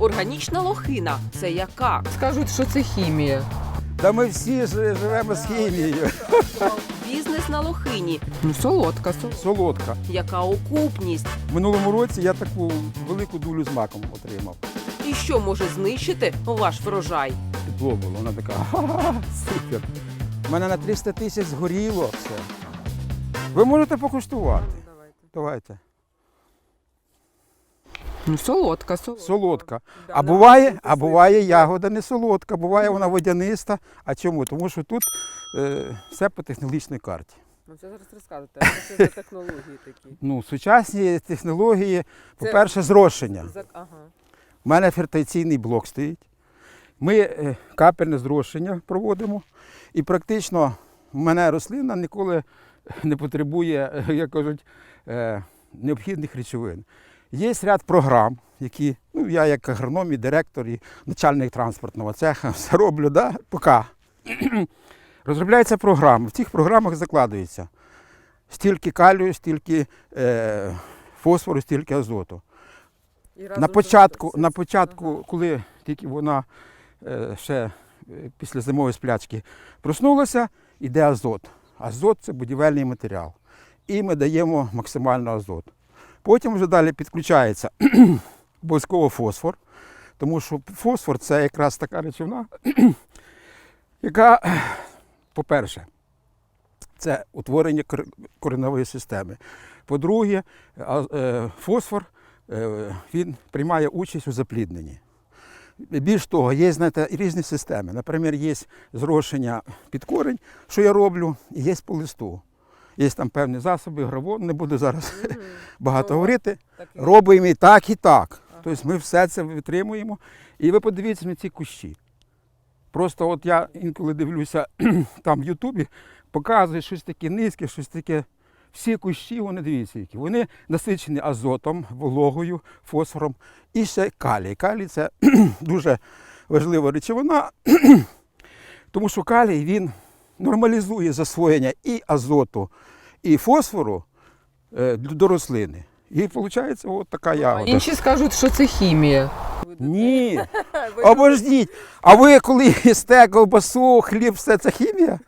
Органічна лохина це яка? Скажуть, що це хімія. Та ми всі живемо з хімією. Бізнес на лохині. Ну, солодка. Солодка. Яка окупність? В минулому році я таку велику дулю з маком отримав. І що може знищити ваш врожай? Тепло було, вона така супер. У мене на 300 тисяч згоріло все. Ви можете покуштувати. Давайте. Ну, солодка. сол- Солодка. А буває, а буває ягода не солодка, буває вона водяниста. А чому? Тому що тут е, все по технологічній карті. Ну, це зараз розказуєте, а що це за технології такі. Ну, сучасні технології, по-перше, зрошення. Ага. У мене фертаційний блок стоїть. Ми е, капельне зрошення проводимо. І практично в мене рослина ніколи не потребує, е, як кажуть, е, необхідних речовин. Є ряд програм, які ну, я як агроном і директор, і начальник транспортного цеха все роблю, да? поки. Розробляється програма. В цих програмах закладується стільки калію, стільки е, фосфору, стільки азоту. На початку, на початку, коли тільки вона е, ще е, після зимової сплячки проснулася, йде азот. Азот це будівельний матеріал. І ми даємо максимально азот. Потім вже далі підключається обов'язково фосфор, тому що фосфор це якраз така речовина, яка, по-перше, це утворення кор- кореневої системи. По-друге, е, фосфор е, він приймає участь у заплідненні. Більш того, є знаєте, різні системи. Наприклад, є зрошення під корень, що я роблю, і є по листу. Є там певні засоби, гравон, не буду зараз багато говорити. Робимо і так, і так. Тобто ми все це витримуємо. І ви подивіться на ці кущі. Просто от я інколи дивлюся там в Ютубі, показує щось таке низьке, щось таке. Всі кущі, вони дивіться, які. Вони насичені азотом, вологою, фосфором і ще калій. Калій це дуже важлива речовина, тому що калій він нормалізує засвоєння і азоту, і фосфору е, до рослини. І виходить от така ягода. Інші скажуть, що це хімія. Ні. Обождіть. А ви коли їсте ковбасу, хліб, все це хімія?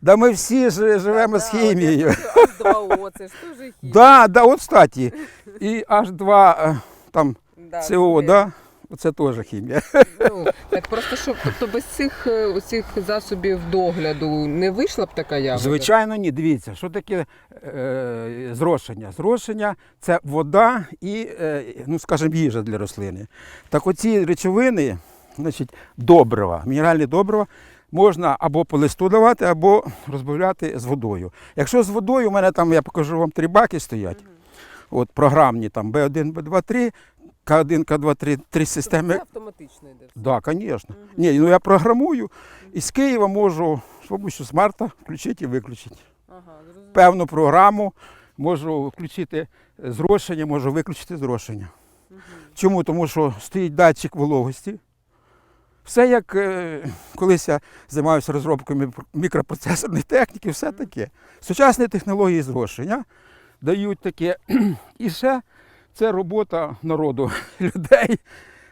Да ми всі ж живемо з хімією. H2O, це ж теж хімія. Да, да, от статі. І H2 е, там СО, да? Це теж хімія. Ну, так просто що, тобто без цих, е, цих засобів догляду не вийшла б така ягода? Звичайно, ні. Дивіться, що таке е, зрошення. Зрошення це вода і, е, ну, скажімо, їжа для рослини. Так оці речовини, значить, добрива, мінеральні добрива, можна або по листу давати, або розбавляти з водою. Якщо з водою, у мене там, я покажу вам три баки стоять. От програмні там B1, B2, 3, К1, К2, 3, три системи. Це автоматично йде. Так, да, звісно. Ні, ну я програмую і з Києва можу з допомогою смарта включити і виключити. Ага, зрозуміло. Певну програму можу включити зрошення, можу виключити зрошення. Чому? Тому що стоїть датчик вологості. Все як е, колись я займаюся розробкою мі- мікропроцесорної техніки, все таке. Сучасні технології зрошення дають таке. І ще це робота народу, людей.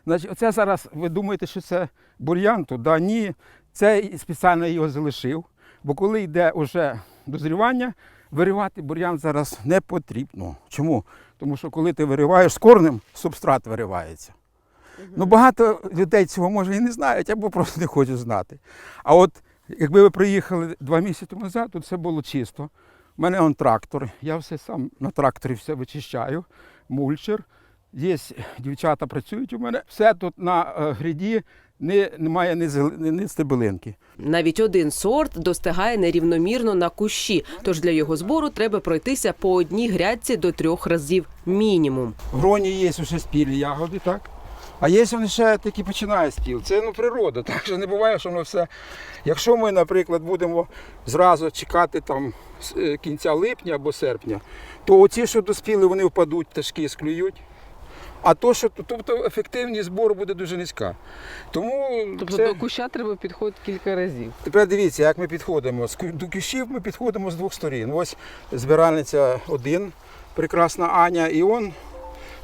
Значить, оце зараз ви думаєте, що це бур'ян, то да, ні. Це спеціально його залишив. Бо коли йде вже дозрівання, виривати бур'ян зараз не потрібно. Чому? Тому що коли ти вириваєш з корнем, субстрат виривається. Ну, багато людей цього може і не знають, або просто не хочуть знати. А от якби ви приїхали два місяці тому назад, тут все було чисто. У мене он трактор, я все сам на тракторі все вичищаю, мульчер. Є дівчата працюють у мене. Все тут на е, гряді не, немає ні, ні, стебелинки. Навіть один сорт достигає нерівномірно на кущі, тож для його збору треба пройтися по одній грядці до трьох разів мінімум. В гроні є вже спілі ягоди, так? А є вони ще такі починають спіл. Це ну, природа, так що не буває, що воно все. Якщо ми, наприклад, будемо зразу чекати там е, кінця липня або серпня, то оці, що доспіли, вони впадуть, пташки склюють. А то, що тобто ефективність збору буде дуже низька. Тому Тобто це... до куща треба підходити кілька разів. Тепер дивіться, як ми підходимо. До кущів ми підходимо з двох сторін. Ось збиральниця один, прекрасна Аня, і он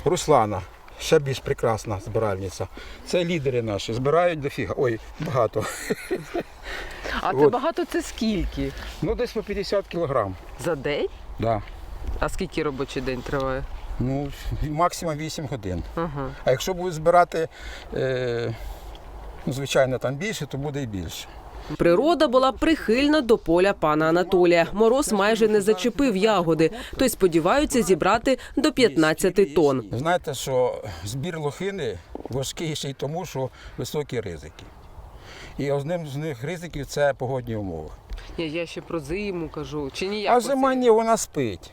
Руслана. Ще більш прекрасна збиральниця. Це лідери наші. Збирають дофіга. Ой, багато. А це От. багато це скільки? Ну, десь по 50 кілограм. За день? Да. А скільки робочий день триває? Ну, максимум 8 годин. Ага. А якщо будуть збирати, е, ну, звичайно, там більше, то буде і більше. Природа була прихильна до поля пана Анатолія. Мороз майже не зачепив ягоди, то й сподіваються зібрати до 15 тонн. Знаєте, що збір лохини важкий ще й тому, що високі ризики. І одним з них ризиків це погодні умови. Ні, я ще про зиму кажу. Чи ніяк? А зима ні, вона спить.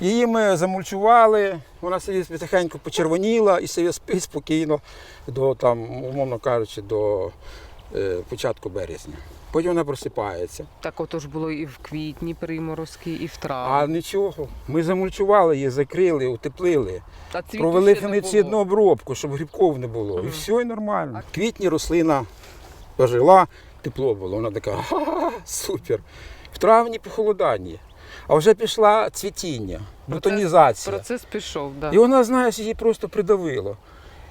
Її ми замульчували, вона собі потихеньку почервоніла і собі спить спокійно до, там, умовно кажучи, до початку березня. Потім вона просипається. Так ото ж було і в квітні приморозки, і в травні. А нічого. Ми замульчували її, закрили, утеплили, А цвіту провели ще не фунгіцидну було. обробку, щоб грибков не було. І все і нормально. В квітні рослина пожила, тепло було. Вона така «Ха-ха, супер. В травні похолодання. А вже пішла цвітіння, бутонізація. Процес пішов, да. І вона, знаєш, її просто придавило.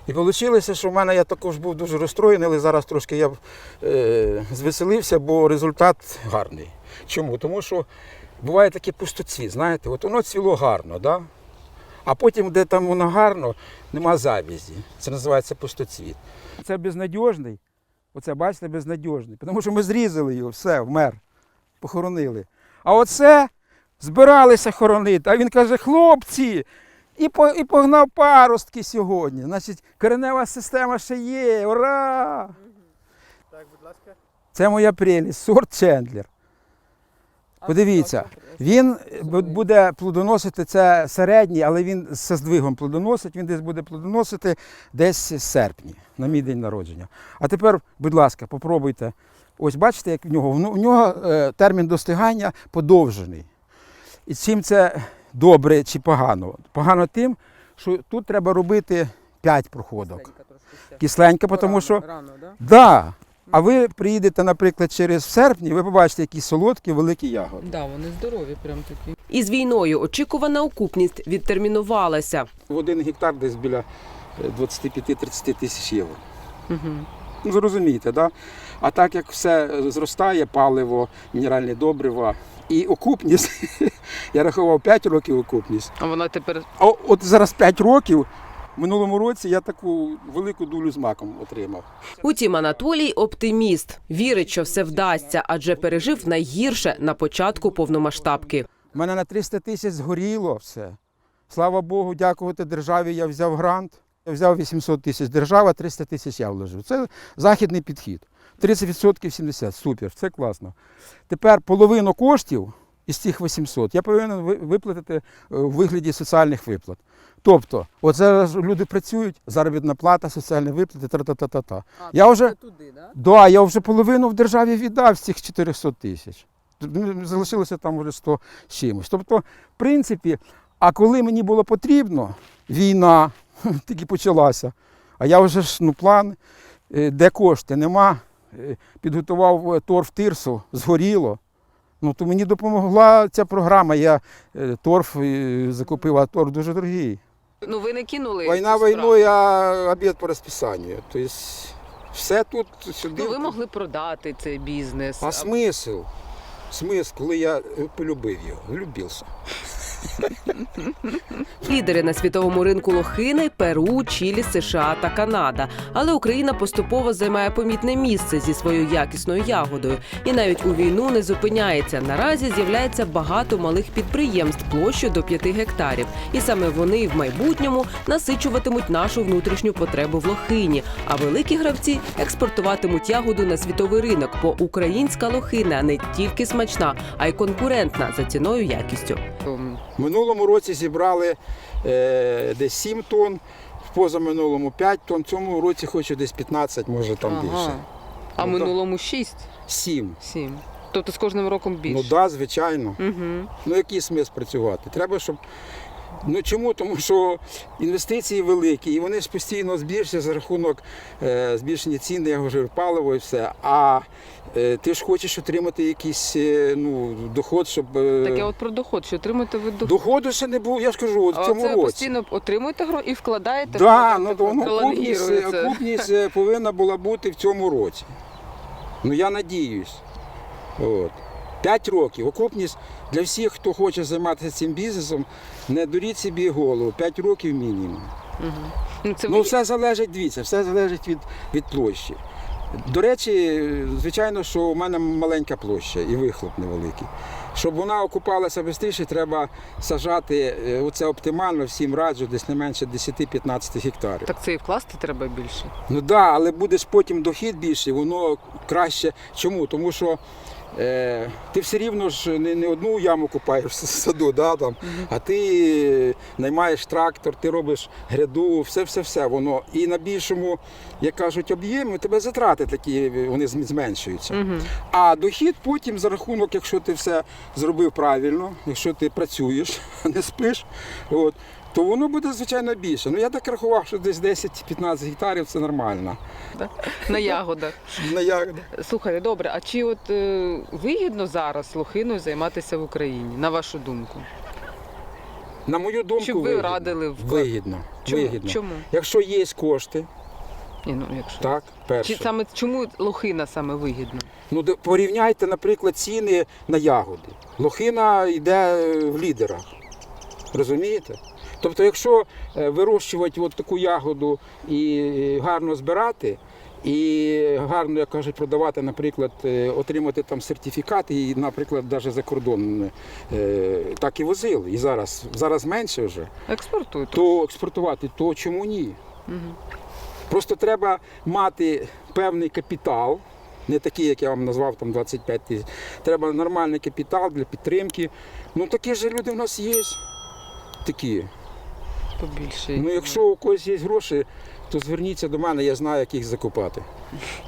І вийшло, що в мене я також був дуже розстроєний, але зараз трошки я е, звеселився, бо результат гарний. Чому? Тому що буває таке пустоцвіт, знаєте, от воно цвіло гарно, да? а потім, де там воно гарно, нема завязі. Це називається пустоцвіт. Це безнадіжний, оце, бачите, безнадіжний, тому що ми зрізали його, все, вмер, похоронили. А оце збиралися хоронити, а він каже, хлопці, і, по, і погнав паростки сьогодні. Значить, коренева система ще є. Ура! Так, будь ласка. Це моя прелість, сорт Чендлер. Подивіться, він буде плодоносити, це середній, але він зі здвигом плодоносить, він десь буде плодоносити десь з серпні, на мій день народження. А тепер, будь ласка, попробуйте. Ось бачите, як в нього? В нього е, термін достигання подовжений. І чим це добре чи погано? Погано тим, що тут треба робити 5 проходок. Кисленька, тому що. Рано, да? Да. А ви приїдете, наприклад, через серпні, ви побачите, які солодкі, великі ягоди. Да, вони здорові, прям такі. Із війною очікувана окупність відтермінувалася. В один гектар десь біля е, 25-30 тисяч євро. Угу. Ну, зрозумієте, да? А так як все зростає, паливо, мінеральні добрива і окупність, я рахував 5 років окупність. А вона тепер А от зараз 5 років, в минулому році я таку велику дулю з маком отримав. Утім, Анатолій оптиміст. Вірить, що все вдасться, адже пережив найгірше на початку повномасштабки. У мене на 300 тисяч згоріло все. Слава Богу, дякувати державі, я взяв грант. Я взяв 800 тисяч держава, 300 тисяч я вложив. Це західний підхід. 30% 70. Супер, це класно. Тепер половину коштів із цих 800 я повинен виплатити е, у вигляді соціальних виплат. Тобто, от зараз люди працюють, заробітна плата, соціальні виплати, та-та-та-та. Я вже туди, да? Да, я вже половину в державі віддав з цих 400 тисяч. Залишилося там вже 100 з чимось. Тобто, в принципі, а коли мені було потрібно, війна тільки почалася. А я вже ж ну, план, е, де кошти нема, е, підготував е, торф тирсу, згоріло. Ну, то мені допомогла ця програма. Я торф закупив, а торф дуже дорогий. Ну ви не кинули. Війна війною, а обід по розписанню. Тобто все тут сюди. Ну ви могли продати цей бізнес. А смисл? Смисл, коли я полюбив його, влюбився. Лідери на світовому ринку лохини Перу, Чилі, США та Канада. Але Україна поступово займає помітне місце зі своєю якісною ягодою. І навіть у війну не зупиняється. Наразі з'являється багато малих підприємств площею до 5 гектарів. І саме вони в майбутньому насичуватимуть нашу внутрішню потребу в лохині. А великі гравці експортуватимуть ягоду на світовий ринок, бо українська лохина не тільки смачна, а й конкурентна за ціною якістю. В минулому році зібрали е, десь 7 тонн, в позаминулому 5 тонн, в цьому році хочу десь 15, може там Ага. більше. А Ну, минулому 6? 7. 7. Тобто з кожним роком більше. Ну так, да, звичайно. Угу. Ну який смисл працювати? Треба, щоб Ну чому? Тому що інвестиції великі, і вони ж постійно збільшуються за рахунок е, збільшення цін, я говорю, паливо і все. А е, ти ж хочеш отримати якийсь е, ну, доход, щоб. е, Таке от про доход, що отримуєте ви доход. Доходу ще не було, я ж кажу, от в А цьому це році. постійно отримуєте гроші і вкладаєте. Да, ну, то воно окупність, пролонгірується. окупність е, повинна була бути в цьому році. Ну я надіюсь. От. П'ять років. Окупність для всіх, хто хоче займатися цим бізнесом, не дуріть собі голову. П'ять років мінімум. Ну, це Ну, все залежить, дивіться, все залежить від, від площі. До речі, звичайно, що у мене маленька площа і вихлоп невеликий. Щоб вона окупалася швидше, треба сажати е, оце оптимально всім раджу, десь не менше 10-15 гектарів. Так це і вкласти треба більше. Ну так, да, але буде ж потім дохід більший, воно краще. Чому? Тому що е, ти все рівно ж не, не одну яму купаєш в саду, да, там, а ти наймаєш трактор, ти робиш гряду, все-все-все. Воно. І на більшому, як кажуть, об'ємі тебе затрати такі, вони зменшуються. А дохід потім за рахунок, якщо ти все зробив правильно, якщо ти працюєш, а не спиш, от, то воно буде звичайно більше. Ну я так рахував, що десь 10-15 гектарів це нормально. На ягодах. На ягоди. Слухайте, добре, а чи от е, вигідно зараз лохиною займатися в Україні, на вашу думку? На мою думку, Щоб ви вигідно. радили в вигідно. Чому? вигідно. Чому? Якщо є кошти, Ні, ну, якщо. так, перше. Чи саме чому лохина саме вигідна? Ну, де- порівняйте, наприклад, ціни на ягоди. Лохина йде в лідерах. Розумієте? Тобто, якщо е, вирощувати от таку ягоду і гарно збирати, і гарно, як кажуть, продавати, наприклад, е, отримати там сертифікат, і, наприклад, навіть за кордон е, так і возили. І зараз, зараз менше вже, Експортують. то експортувати, то чому ні? Мгм. Просто треба мати певний капітал, не такий, як я вам назвав, там 25 тисяч. Треба нормальний капітал для підтримки. Ну такі ж люди в нас є. Такі. Побільше. Ну, якщо у когось є гроші, то зверніться до мене, я знаю, як їх закупати.